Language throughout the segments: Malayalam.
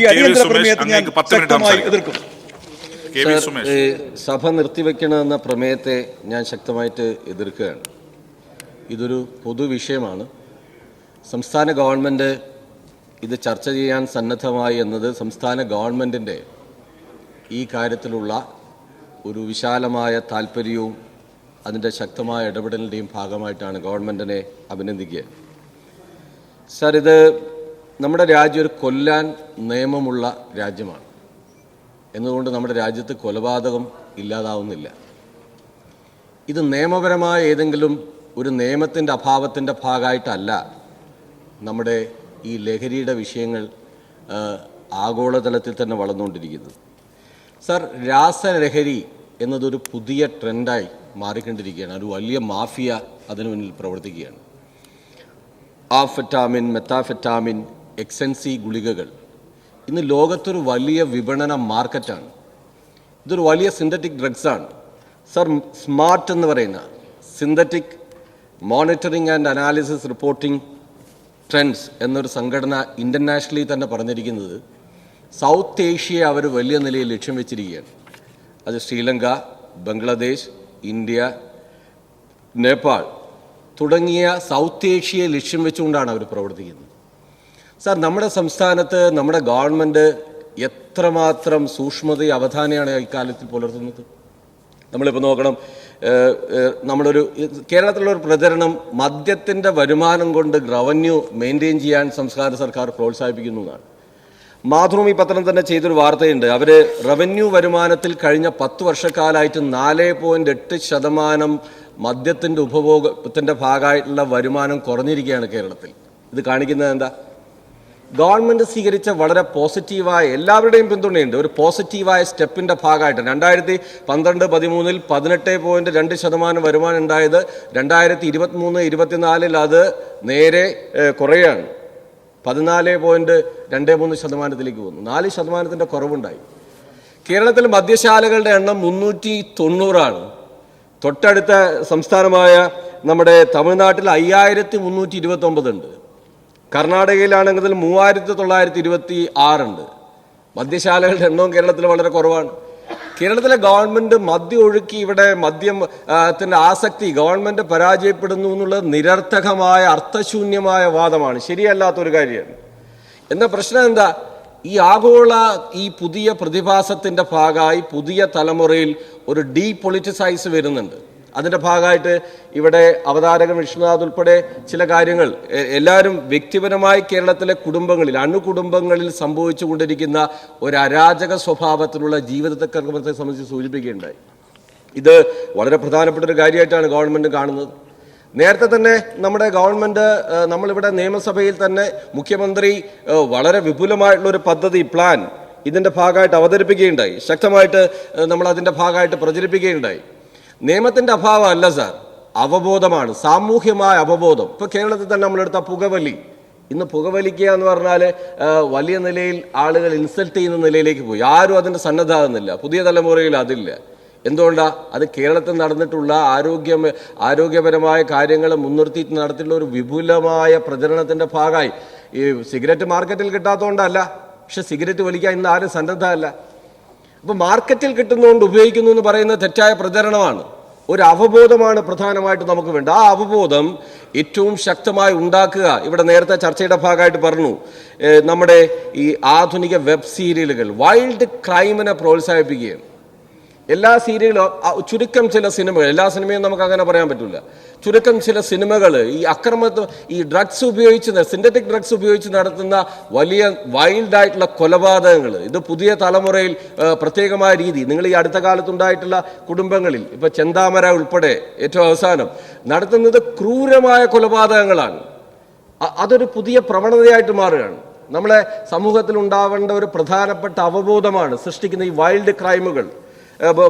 ഈ അടിയന്തര പ്രമേയത്തെ ഞാൻ ശക്തമായി. എതിർക്കും. സഭ നിർത്തിവെക്കണമെന്ന പ്രമേയത്തെ ഞാൻ ശക്തമായിട്ട് എതിർക്കുകയാണ്. ഇതൊരു പൊതുവിഷയമാണ് സംസ്ഥാന ഗവൺമെന്റ് ഇത് ചർച്ച ചെയ്യാൻ സന്നദ്ധമായി എന്നത് സംസ്ഥാന ഗവൺമെന്റിന്റെ ഈ കാര്യത്തിലുള്ള ഒരു വിശാലമായ താല്പര്യവും അതിന്റെ ശക്തമായ ഇടപെടലിന്റെയും ഭാഗമായിട്ടാണ് ഗവൺമെന്റിനെ അഭിനന്ദിക്കുക. സാർ ഇത് നമ്മുടെ രാജ്യം ഒരു കൊല്ലാൻ നിയമമുള്ള രാജ്യമാണ്. എന്നതുകൊണ്ട് നമ്മുടെ രാജ്യത്ത് കൊലപാതകം ഇല്ലാതാവുന്നില്ല. ഇത് നിയമപരമായ ഏതെങ്കിലും ഒരു നിയമത്തിന്റെ അഭാവത്തിന്റെ ഭാഗമായിട്ടല്ല നമ്മുടെ ഈ ലഹരിയുടെ വിഷയങ്ങൾ ആഗോളതലത്തിൽ തന്നെ വളർന്നുകൊണ്ടിരിക്കുന്നത്. സർ രാസലഹരി എന്നതൊരു പുതിയ ട്രെൻഡായി മാറിക്കൊണ്ടിരിക്കുകയാണ്. ഒരു വലിയ മാഫിയ അതിനു മുന്നിൽ പ്രവർത്തിക്കുകയാണ്. ആഫെറ്റാമിൻ മെത്താഫെറ്റാമിൻ എക്സൻസി ഗുളികകൾ. ഇന്ന് ലോകത്തൊരു വലിയ വിപണന മാർക്കറ്റാണ്. ഇതൊരു വലിയ സിന്തറ്റിക് ഡ്രഗ്സാണ് സർ സ്മാർട്ട് എന്ന് പറയുന്ന synthetic monitoring and analysis reporting trends എന്നൊരു സംഘടന ഇന്റർനാഷണലി തന്നെ പറഞ്ഞിരിക്കുന്നത് സൗത്ത് ഏഷ്യയെ അവർ വലിയ നിലയിൽ ലക്ഷ്യം വെച്ചിരിക്കുകയാണ്. അത് ശ്രീലങ്ക ബംഗ്ലാദേശ് ഇന്ത്യ നേപ്പാൾ തുടങ്ങിയ സൗത്ത് ഏഷ്യയെ ലക്ഷ്യം വെച്ചുകൊണ്ടാണ് അവർ പ്രവർത്തിക്കുന്നത്. സാർ നമ്മുടെ സംസ്ഥാനത്ത് നമ്മുടെ ഗവൺമെന്റ് എത്രമാത്രം സൂക്ഷ്മത അവധാനയാണ് ഇക്കാലത്തിൽ പുലർത്തുന്നത്? നമ്മളിപ്പോൾ നോക്കണം നമ്മളൊരു കേരളത്തിലുള്ള ഒരു പ്രചരണം മദ്യത്തിന്റെ വരുമാനം കൊണ്ട് റവന്യൂ മെയിന്റെയിൻ ചെയ്യാൻ സംസ്ഥാന സർക്കാർ പ്രോത്സാഹിപ്പിക്കുന്നു എന്നാണ്. മാതൃഭൂമി പത്രം തന്നെ ചെയ്തൊരു വാർത്തയുണ്ട്. അവർ റവന്യൂ വരുമാനത്തിൽ കഴിഞ്ഞ പത്ത് വർഷക്കാലമായിട്ട് നാല് പോയിന്റ് എട്ട് ശതമാനം മദ്യത്തിന്റെ ഉപഭോഗത്തിന്റെ ഭാഗമായിട്ടുള്ള വരുമാനം കുറഞ്ഞിരിക്കുകയാണ് കേരളത്തിൽ. ഇത് കാണിക്കുന്നത് എന്താ? ഗവൺമെന്റ് സ്വീകരിച്ച വളരെ പോസിറ്റീവായ എല്ലാവരുടെയും പിന്തുണയുണ്ട്. ഒരു പോസിറ്റീവായ സ്റ്റെപ്പിന്റെ ഭാഗമായിട്ട് രണ്ടായിരത്തി പന്ത്രണ്ട് പതിമൂന്നിൽ പതിനെട്ട് പോയിന്റ് രണ്ട് ശതമാനം വരുമാനം ഉണ്ടായത് രണ്ടായിരത്തി ഇരുപത്തിമൂന്ന് ഇരുപത്തിനാലിൽ അത് നേരെ കുറയാണ്. പതിനാല് പോയിന്റ് രണ്ട് മൂന്ന് ശതമാനത്തിലേക്ക് പോകുന്നു നാല് ശതമാനത്തിന്റെ കുറവുണ്ടായി. കേരളത്തിൽ മദ്യശാലകളുടെ എണ്ണം മുന്നൂറ്റി തൊണ്ണൂറാണ്. തൊട്ടടുത്ത സംസ്ഥാനമായ നമ്മുടെ തമിഴ്നാട്ടിൽ അയ്യായിരത്തി മുന്നൂറ്റി ഇരുപത്തി ഒമ്പത് ഉണ്ട് കർണാടകയിലാണെങ്കിൽ മൂവായിരത്തി തൊള്ളായിരത്തി ഇരുപത്തി ആറുണ്ട് മദ്യശാലകളുടെ എണ്ണവും കേരളത്തിൽ വളരെ കുറവാണ്. കേരളത്തിലെ ഗവൺമെന്റ് മദ്യം ഒഴുക്കി ഇവിടെ മദ്യം ആ, ആസക്തി ഗവൺമെന്റ് പരാജയപ്പെടുന്നു എന്നുള്ളത് നിരർത്ഥകമായ അർത്ഥശൂന്യമായ വാദമാണ്. ശരിയല്ലാത്തൊരു കാര്യമാണ്. എന്ന പ്രശ്നം എന്താ? ഈ ആഗോള ഈ പുതിയ പ്രതിഭാസത്തിന്റെ ഭാഗമായി പുതിയ തലമുറയിൽ ഒരു ഡീ പൊളിറ്റിസൈസ് വരുന്നുണ്ട്. അതിന്റെ ഭാഗമായിട്ട് ഇവിടെ അവതാരകൻ വിഷ്ണുനാഥ് ഉൾപ്പെടെ ചില കാര്യങ്ങൾ എല്ലാവരും വ്യക്തിപരമായി കേരളത്തിലെ കുടുംബങ്ങളിൽ അണുകുടുംബങ്ങളിൽ സംഭവിച്ചുകൊണ്ടിരിക്കുന്ന ഒരു അരാജക സ്വഭാവത്തിലുള്ള ജീവിതത്തെ സംബന്ധിച്ച് സൂചിപ്പിക്കുകയുണ്ടായി. ഇത് വളരെ പ്രധാനപ്പെട്ട ഒരു കാര്യമായിട്ടാണ് ഗവൺമെന്റ് കാണുന്നത്. നേരത്തെ തന്നെ നമ്മുടെ ഗവൺമെന്റ് ഏഹ്, നമ്മളിവിടെ നിയമസഭയിൽ തന്നെ മുഖ്യമന്ത്രി വളരെ വിപുലമായിട്ടുള്ള ഒരു പദ്ധതി പ്ലാൻ ഇതിന്റെ ഭാഗമായിട്ട് അവതരിപ്പിക്കുകയുണ്ടായി. ശക്തമായിട്ട് നമ്മൾ അതിന്റെ ഭാഗമായിട്ട് പ്രചരിപ്പിക്കുകയുണ്ടായി. നിയമത്തിന്റെ അഭാവമല്ല സാർ. അവബോധമാണ്. സാമൂഹ്യമായ അവബോധം. ഇപ്പൊ കേരളത്തിൽ തന്നെ നമ്മളെടുത്ത പുകവലി. ഇന്ന് പുകവലിക്കുക എന്ന് പറഞ്ഞാൽ വലിയ നിലയിൽ ആളുകൾ ഇൻസൾട്ട് ചെയ്യുന്ന നിലയിലേക്ക് പോയി. ആരും അതിന്റെ സന്നദ്ധമാകുന്നില്ല. പുതിയ തലമുറയിൽ അതില്ല. എന്തുകൊണ്ടാണ് അത് കേരളത്തിൽ നടന്നിട്ടുള്ള ആരോഗ്യ ആരോഗ്യപരമായ കാര്യങ്ങൾ മുൻനിർത്തി നടത്തിയിട്ടുള്ള ഒരു വിപുലമായ പ്രചരണത്തിന്റെ ഭാഗമായി. ഈ സിഗരറ്റ് മാർക്കറ്റിൽ കിട്ടാത്തതുകൊണ്ടല്ല. പക്ഷെ സിഗരറ്റ് വലിക്കാൻ ഇന്ന് ആരും സന്നദ്ധമല്ല. അപ്പൊ മാർക്കറ്റിൽ കിട്ടുന്നതുകൊണ്ട് ഉപയോഗിക്കുന്നു എന്ന് പറയുന്ന തെറ്റായ പ്രചരണമാണ്. ഒരു അവബോധമാണ് പ്രധാനമായിട്ട് നമുക്ക് വേണ്ട ആ അവബോധം ഏറ്റവും ശക്തമായി ഉണ്ടാക്കുക. ഇവിടെ നേരത്തെ ചർച്ചയുടെ ഭാഗമായിട്ട് പറഞ്ഞു നമ്മുടെ ഈ ആധുനിക വെബ് സീരിയലുകൾ വൈൽഡ് ക്രൈമിനെ പ്രോത്സാഹിപ്പിക്കുകയാണ്. എല്ലാ സീരിയലും ചുരുക്കം ചില സിനിമകൾ എല്ലാ സിനിമയും നമുക്ക് അങ്ങനെ പറയാൻ പറ്റില്ല ചുരുക്കം ചില സിനിമകൾ ഈ അക്രമത്വം ഈ ഡ്രഗ്സ് ഉപയോഗിച്ച് സിന്തറ്റിക് ഡ്രഗ്സ് ഉപയോഗിച്ച് നടത്തുന്ന വലിയ വൈൽഡ് ആയിട്ടുള്ള കൊലപാതകങ്ങൾ ഇത് പുതിയ തലമുറയിൽ പ്രത്യേകമായ രീതി. നിങ്ങൾ ഈ അടുത്ത കാലത്തുണ്ടായിട്ടുള്ള കുടുംബങ്ങളിൽ ഇപ്പൊ ചെന്താമര ഉൾപ്പെടെ ഏറ്റവും അവസാനം നടത്തുന്നത് ക്രൂരമായ കൊലപാതകങ്ങളാണ്. അതൊരു പുതിയ പ്രവണതയായിട്ട് മാറുകയാണ്. നമ്മളെ സമൂഹത്തിൽ ഉണ്ടാവേണ്ട ഒരു പ്രധാനപ്പെട്ട അവബോധമാണ് സൃഷ്ടിക്കുന്ന ഈ വൈൽഡ് ക്രൈമുകൾ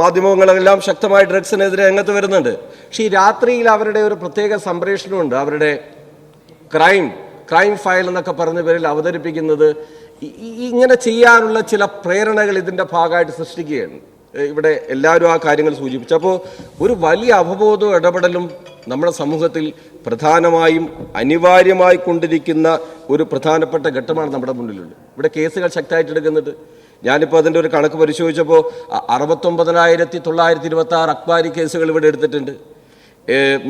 മാധ്യമങ്ങളെല്ലാം ശക്തമായി ഡ്രഗ്സിനെതിരെ രംഗത്ത് വരുന്നുണ്ട്. പക്ഷേ ഈ രാത്രിയിൽ അവരുടെ ഒരു പ്രത്യേക സംപ്രേഷണമുണ്ട്. അവരുടെ ക്രൈം ക്രൈം ഫയൽ എന്നൊക്കെ പറഞ്ഞ പേരിൽ അവതരിപ്പിക്കുന്നത് ഇങ്ങനെ ചെയ്യാനുള്ള ചില പ്രേരണകൾ ഇതിന്റെ ഭാഗമായിട്ട് സൃഷ്ടിക്കുകയാണ്. ഇവിടെ എല്ലാവരും ആ കാര്യങ്ങൾ സൂചിപ്പിച്ചു. അപ്പോൾ ഒരു വലിയ അവബോധവും ഇടപെടലും നമ്മുടെ സമൂഹത്തിൽ പ്രധാനമായും അനിവാര്യമായി കൊണ്ടിരിക്കുന്ന ഒരു പ്രധാനപ്പെട്ട ഘട്ടമാണ് നമ്മുടെ മുന്നിലുള്ളത്. ഇവിടെ കേസുകൾ ശക്തമായിട്ട് എടുക്കുന്നുണ്ട് ഞാനിപ്പോൾ അതിന്റെ ഒരു കണക്ക് പരിശോധിച്ചപ്പോൾ അറുപത്തൊമ്പതിനായിരത്തി തൊള്ളായിരത്തി ഇരുപത്തി ആറ് അക്ബാരി കേസുകൾ ഇവിടെ എടുത്തിട്ടുണ്ട്.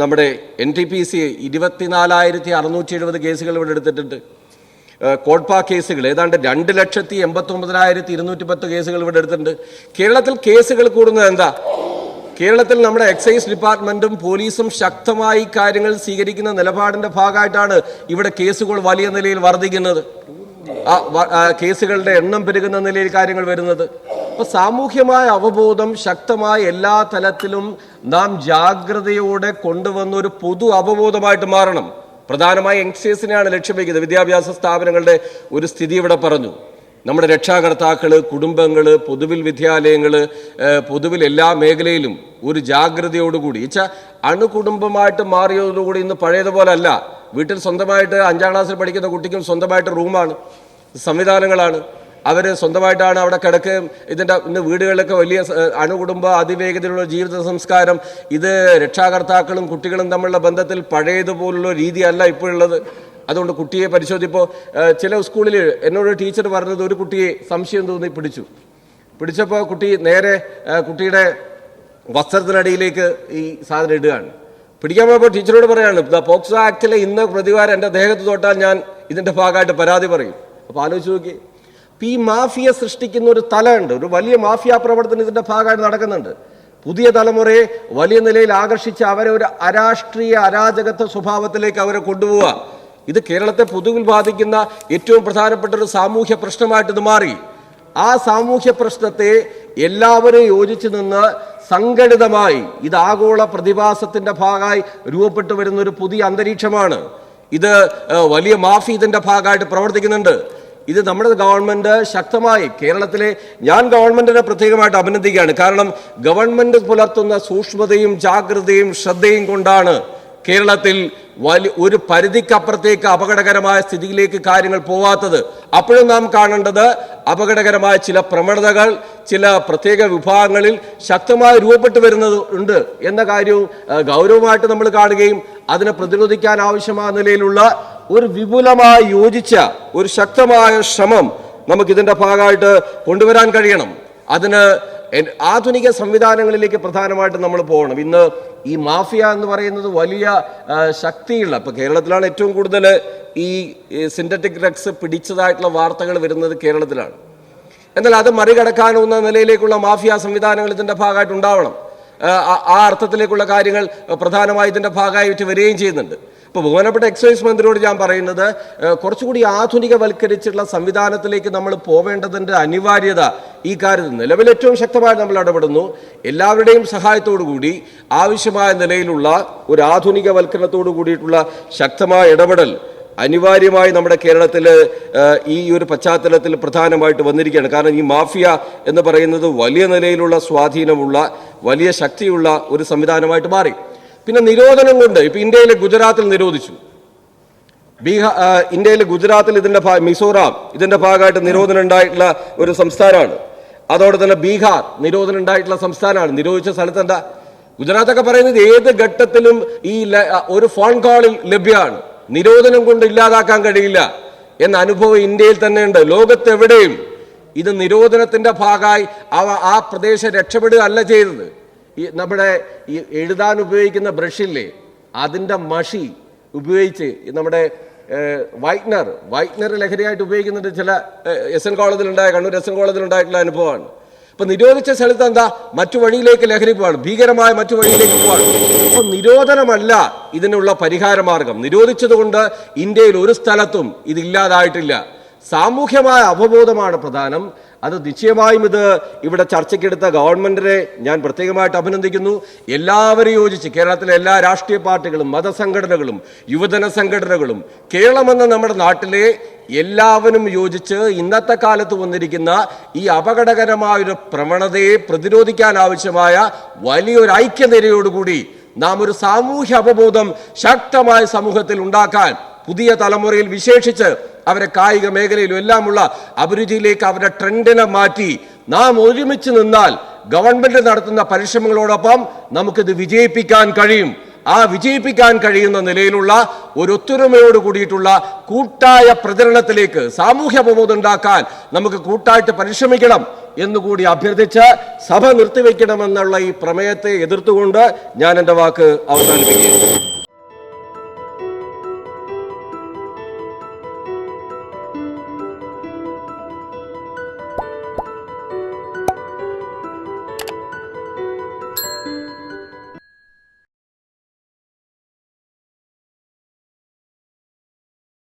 നമ്മുടെ എൻ ടി പി സി ഇരുപത്തിനാലായിരത്തി അറുന്നൂറ്റി എഴുപത് കേസുകൾ ഇവിടെ എടുത്തിട്ടുണ്ട്. കോഡ്പ കേസുകൾ ഏതാണ്ട് രണ്ട് ലക്ഷത്തി എൺപത്തൊമ്പതിനായിരത്തി ഇരുന്നൂറ്റി പത്ത് കേസുകൾ ഇവിടെ എടുത്തിട്ടുണ്ട്. കേരളത്തിൽ കേസുകൾ കൂടുന്നത് എന്താ? കേരളത്തിൽ നമ്മുടെ എക്സൈസ് ഡിപ്പാർട്ട്മെന്റും പോലീസും ശക്തമായി കാര്യങ്ങൾ സ്വീകരിക്കുന്ന നിലപാടിന്റെ ഭാഗമായിട്ടാണ് ഇവിടെ കേസുകൾ വലിയ നിലയിൽ വർദ്ധിക്കുന്നത്. കേസുകളുടെ എണ്ണം പെരുകുന്ന നിലയിൽ കാര്യങ്ങൾ വരുന്നത്. അപ്പൊ സാമൂഹ്യമായ അവബോധം ശക്തമായ എല്ലാ തലത്തിലും നാം ജാഗ്രതയോടെ കൊണ്ടുവന്ന ഒരു പൊതു അവബോധമായിട്ട് മാറണം. പ്രധാനമായി യങ്സ്റ്റേഴ്സിനെയാണ് ലക്ഷ്യം വയ്ക്കുന്നത് വിദ്യാഭ്യാസ സ്ഥാപനങ്ങളുടെ ഒരു സ്ഥിതി ഇവിടെ പറഞ്ഞു. നമ്മുടെ രക്ഷാകർത്താക്കൾ കുടുംബങ്ങൾ പൊതുവിൽ വിദ്യാലയങ്ങൾ പൊതുവിൽ എല്ലാ മേഖലയിലും ഒരു ജാഗ്രതയോടുകൂടി. വെച്ചാൽ അണുകുടുംബമായിട്ട് മാറിയതോടുകൂടി ഇന്ന് പഴയതുപോലെ അല്ല വീട്ടിൽ സ്വന്തമായിട്ട് അഞ്ചാം ക്ലാസ്സിൽ പഠിക്കുന്ന കുട്ടിക്കും സ്വന്തമായിട്ട് റൂമാണ് സംവിധാനങ്ങളാണ്. അവർ സ്വന്തമായിട്ടാണ് അവിടെ കിടക്കുകയും ഇതിന്റെ ഇന്ന് വീടുകളിലൊക്കെ വലിയ അണുകുടുംബ അതിവേഗതയിലുള്ള ജീവിത സംസ്കാരം ഇത് രക്ഷാകർത്താക്കളും കുട്ടികളും തമ്മിലുള്ള ബന്ധത്തിൽ പഴയതുപോലുള്ള രീതിയല്ല ഇപ്പോഴുള്ളത്. അതുകൊണ്ട് കുട്ടിയെ പരിശോധിപ്പോൾ ചില സ്കൂളിൽ എന്നോട് ടീച്ചർ പറഞ്ഞത് ഒരു കുട്ടിയെ സംശയം തോന്നി പിടിച്ചു. പിടിച്ചപ്പോൾ കുട്ടി നേരെ കുട്ടിയുടെ വസ്ത്രത്തിനടിയിലേക്ക് ഈ സാധനം ഇടുകയാണ്. പിടിക്കാൻ പോയപ്പോൾ ടീച്ചറോട് പറയാണ് പോക്സോ ആക്ടിലെ ഇന്ന് പ്രതികാരം എന്റെ ദേഹത്ത് തൊട്ടാൽ ഞാൻ ഇതിന്റെ ഭാഗമായിട്ട് പരാതി പറയും. അപ്പോൾ ആലോചിച്ച് നോക്കി. അപ്പം ഈ മാഫിയ സൃഷ്ടിക്കുന്ന ഒരു തലമുണ്ട് ഒരു വലിയ മാഫിയ പ്രവർത്തനം ഇതിന്റെ ഭാഗമായിട്ട് നടക്കുന്നുണ്ട്. പുതിയ തലമുറയെ വലിയ നിലയിൽ ആകർഷിച്ച് അവരെ ഒരു അരാഷ്ട്രീയ അരാജകത്വ സ്വഭാവത്തിലേക്ക് അവരെ കൊണ്ടുപോവുക. ഇത് കേരളത്തെ പൊതുവിൽ ബാധിക്കുന്ന ഏറ്റവും പ്രധാനപ്പെട്ട ഒരു സാമൂഹ്യ പ്രശ്നമായിട്ട് ഇത് മാറി. ആ സാമൂഹ്യ പ്രശ്നത്തെ എല്ലാവരും യോജിച്ചു നിന്ന് സംഘടിതമായി ഇത് ആഗോള പ്രതിഭാസത്തിന്റെ ഭാഗമായി രൂപപ്പെട്ടു വരുന്ന ഒരു പുതിയ അന്തരീക്ഷമാണ്. ഇത് വലിയ മാഫി ഇതിന്റെ ഭാഗമായിട്ട് പ്രവർത്തിക്കുന്നുണ്ട്. ഇത് നമ്മുടെ ഗവൺമെന്റ് ശക്തമായി കേരളത്തിലെ ഞാൻ ഗവൺമെന്റിനെ പ്രത്യേകമായിട്ട് അഭിനന്ദിക്കുകയാണ്. കാരണം ഗവൺമെന്റ് പുലർത്തുന്ന സൂക്ഷ്മതയും ജാഗ്രതയും ശ്രദ്ധയും കൊണ്ടാണ് കേരളത്തിൽ വലിയ ഒരു പരിധിക്കപ്പുറത്തേക്ക് അപകടകരമായ സ്ഥിതിയിലേക്ക് കാര്യങ്ങൾ പോവാത്തത്. അപ്പോഴും നാം കാണേണ്ടത് അപകടകരമായ ചില പ്രവണതകൾ ചില പ്രത്യേക വിഭാഗങ്ങളിൽ ശക്തമായി രൂപപ്പെട്ടു വരുന്നത് ഉണ്ട് എന്ന കാര്യവും ഗൗരവമായിട്ട് നമ്മൾ കാണുകയും അതിനെ പ്രതിരോധിക്കാൻ ആവശ്യമായ നിലയിലുള്ള ഒരു വിപുലമായി യോജിച്ച ഒരു ശക്തമായ ശ്രമം നമുക്ക് ഇതിന്റെ ഭാഗമായിട്ട് കൊണ്ടുവരാൻ കഴിയണം. അതിന് ആധുനിക സംവിധാനങ്ങളിലേക്ക് പ്രധാനമായിട്ട് നമ്മൾ പോകണം. ഇന്ന് ഈ മാഫിയ എന്ന് പറയുന്നത് വലിയ ശക്തിയുള്ള ഇപ്പം കേരളത്തിലാണ് ഏറ്റവും കൂടുതൽ ഈ സിന്തറ്റിക് ഡ്രഗ്സ് പിടിച്ചതായിട്ടുള്ള വാർത്തകൾ വരുന്നത് കേരളത്തിലാണ്. എന്നാൽ അത് മറികടക്കാനുന്ന നിലയിലേക്കുള്ള മാഫിയ സംവിധാനങ്ങൾ ഇതിന്റെ ഭാഗമായിട്ട് ഉണ്ടാവണം. ആ, ആ- ആ അർത്ഥത്തിലേക്കുള്ള കാര്യങ്ങൾ പ്രധാനമായി ഇതിന്റെ ഭാഗമായിട്ട് വരികയും ചെയ്യുന്നുണ്ട്. ഇപ്പോൾ ബഹുമാനപ്പെട്ട എക്സൈസ് മന്ത്രിയോട് ഞാൻ പറയുന്നത് കുറച്ചുകൂടി ആധുനികവൽക്കരിച്ചുള്ള സംവിധാനത്തിലേക്ക് നമ്മൾ പോവേണ്ടതിന്റെ അനിവാര്യത ഈ കാര്യത്തിൽ നിലവിൽ ഏറ്റവും ശക്തമായി നമ്മൾ ഇടപെടുന്നു. എല്ലാവരുടെയും സഹായത്തോടു കൂടി ആവശ്യമായ നിലയിലുള്ള ഒരു ആധുനികവൽക്കരണത്തോടു കൂടിയിട്ടുള്ള ശക്തമായ ഇടപെടൽ അനിവാര്യമായി നമ്മുടെ കേരളത്തിൽ ഈ ഒരു പശ്ചാത്തലത്തിൽ പ്രധാനമായിട്ട് വന്നിരിക്കുകയാണ്. കാരണം ഈ മാഫിയ എന്ന് പറയുന്നത് വലിയ നിലയിലുള്ള സ്വാധീനമുള്ള വലിയ ശക്തിയുള്ള ഒരു സംവിധാനമായിട്ട് മാറി. പിന്നെ നിരോധനം കൊണ്ട് ഇപ്പൊ ഇന്ത്യയിലെ ഗുജറാത്തിൽ നിരോധിച്ചു. ബീഹാർ ഇന്ത്യയിലെ ഗുജറാത്തിൽ ഇതിന്റെ ഭാഗം മിസോറാം ഇതിന്റെ ഭാഗമായിട്ട് നിരോധനം ഉണ്ടായിട്ടുള്ള ഒരു സംസ്ഥാനമാണ്. അതോടെ തന്നെ ബീഹാർ നിരോധനം ഉണ്ടായിട്ടുള്ള സംസ്ഥാനമാണ്. നിരോധിച്ച സ്ഥലത്ത് എന്താ ഗുജറാത്തൊക്കെ പറയുന്നത് ഏത് ഘട്ടത്തിലും ഈ ഒരു ഫോൺ കോളിൽ ലഭ്യമാണ്. നിരോധനം കൊണ്ട് ഇല്ലാതാക്കാൻ കഴിയില്ല. എന്ന അനുഭവം ഇന്ത്യയിൽ തന്നെ ഉണ്ട് ലോകത്തെവിടെയും ഇത് നിരോധനത്തിന്റെ ഭാഗമായി അവ ആ പ്രദേശം രക്ഷപ്പെടുക അല്ല ചെയ്തത്. ഈ നമ്മുടെ ഈ എഴുതാൻ ഉപയോഗിക്കുന്ന ബ്രഷില്ലേ അതിന്റെ മഷി ഉപയോഗിച്ച് നമ്മുടെ വൈറ്റ്നർ വൈറ്റ്നർ ലഹരിയായിട്ട് ഉപയോഗിക്കുന്നത് ചില എസ് എൻ കോളേജിലുണ്ടായ കണ്ണൂർ എസ് എൻ കോളേജിലുണ്ടായിട്ടുള്ള അനുഭവമാണ്. അപ്പൊ നിരോധിച്ച സ്ഥലത്ത് എന്താ? മറ്റു വഴിയിലേക്ക് ലഹരി പോവാണ്. ഭീകരമായ മറ്റു വഴിയിലേക്ക് പോവാണ്. അപ്പൊ നിരോധനമല്ല ഇതിനുള്ള പരിഹാരമാർഗം. നിരോധിച്ചതുകൊണ്ട് ഇന്ത്യയിൽ ഒരു സ്ഥലത്തും ഇതില്ലാതായിട്ടില്ല. സാമൂഹ്യമായ അവബോധമാണ് പ്രധാനം. അത് നിശ്ചയമായും ഇത് ഇവിടെ ചർച്ചയ്ക്കെടുത്ത ഗവൺമെന്റിനെ ഞാൻ പ്രത്യേകമായിട്ട് അഭിനന്ദിക്കുന്നു. എല്ലാവരും യോജിച്ച് കേരളത്തിലെ എല്ലാ രാഷ്ട്രീയ പാർട്ടികളും മതസംഘടനകളും യുവജന സംഘടനകളും കേരളമെന്ന നമ്മുടെ നാട്ടിലെ എല്ലാവരും യോജിച്ച് ഇന്നത്തെ കാലത്ത് വന്നിരിക്കുന്ന ഈ അപകടകരമായ ഒരു പ്രവണതയെ പ്രതിരോധിക്കാൻ ആവശ്യമായ വലിയൊരു ഐക്യനിരയോടുകൂടി നാം ഒരു സാമൂഹ്യ അവബോധം ശക്തമായ സമൂഹത്തിൽ ഉണ്ടാക്കാൻ പുതിയ തലമുറയിൽ വിശേഷിച്ച് അവരെ കായിക മേഖലയിലും എല്ലാമുള്ള അഭിരുചിയിലേക്ക് അവരുടെ ട്രെൻഡിനെ മാറ്റി നാം ഒരുമിച്ച് നിന്നാൽ ഗവൺമെന്റ് നടത്തുന്ന പരിശ്രമങ്ങളോടൊപ്പം നമുക്കിത് വിജയിപ്പിക്കാൻ കഴിയും. ആ വിജയിപ്പിക്കാൻ കഴിയുന്ന നിലയിലുള്ള ഒരു ഒത്തൊരുമയോട് കൂടിയിട്ടുള്ള കൂട്ടായ പ്രചരണത്തിലേക്ക് സാമൂഹ്യ പ്രബോധം ഉണ്ടാക്കാൻ നമുക്ക് കൂട്ടായിട്ട് പരിശ്രമിക്കണം എന്നുകൂടി അഭ്യർത്ഥിച്ച് സഭ നിർത്തിവെക്കണമെന്നുള്ള ഈ പ്രമേയത്തെ എതിർത്തുകൊണ്ട് ഞാൻ എന്റെ വാക്ക് അവസാനിപ്പിക്കുകയാണ്.